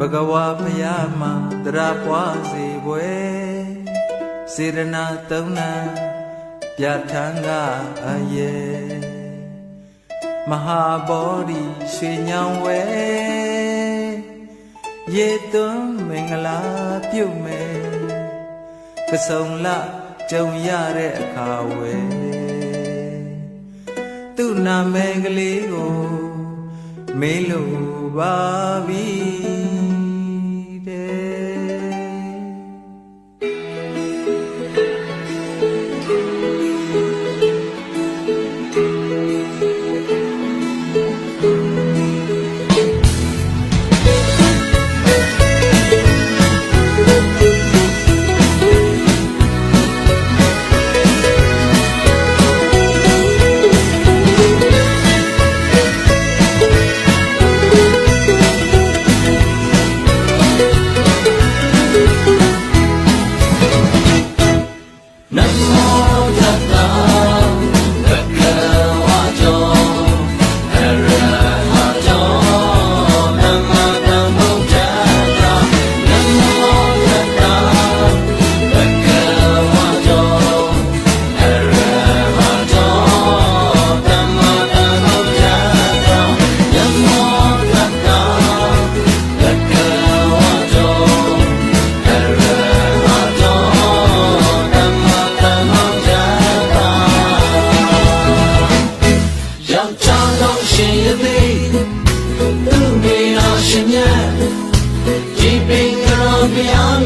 ဘဂဝါဖယားမှာတရားပွားစေပွဲစေရနာသုံးနာပြဋ္ဌာန်းကအယေမဟာဗောဓိရွှေညောင်ဝဲရေသွန်းမင်္ဂလာပြုမယ်ကဆုံလကြုံရတဲ့အခါဝဲသူ့နာမည်ကလေးကိုမေးလို့ပါပြီ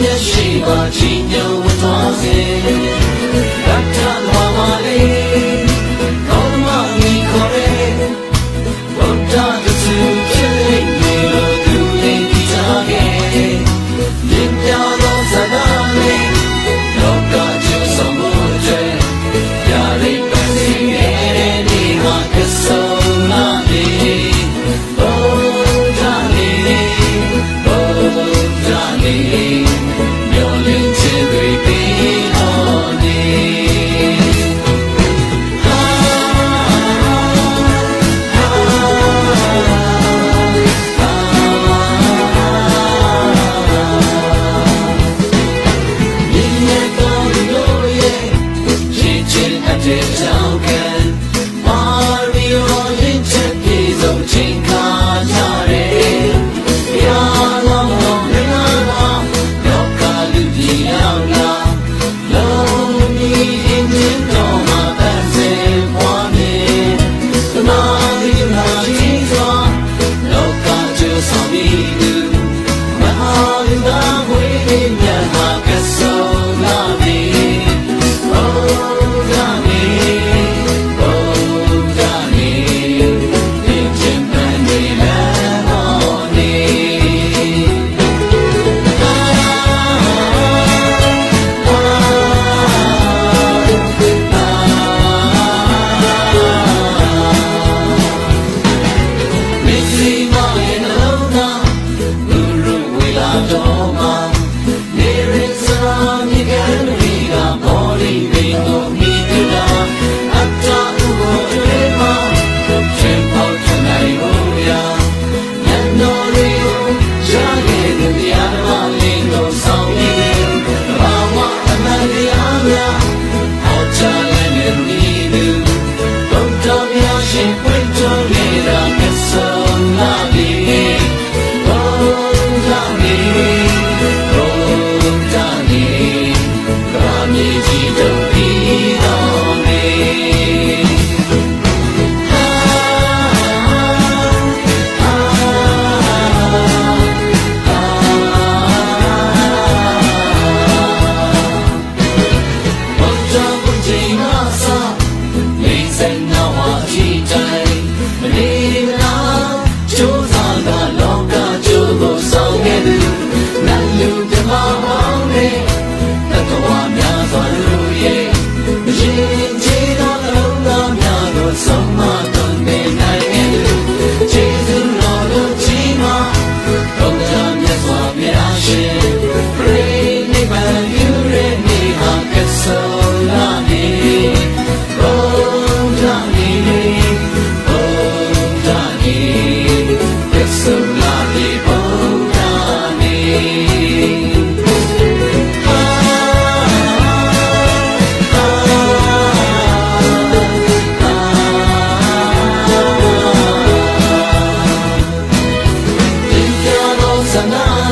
မျက်ရှိပါချီးညိုဝတ်သွားစေတတ်ထတော်ပါလေ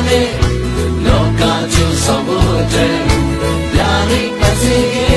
နဲ့လောကကျူဆောင်ဖို့တဲ့လာနေပါစေ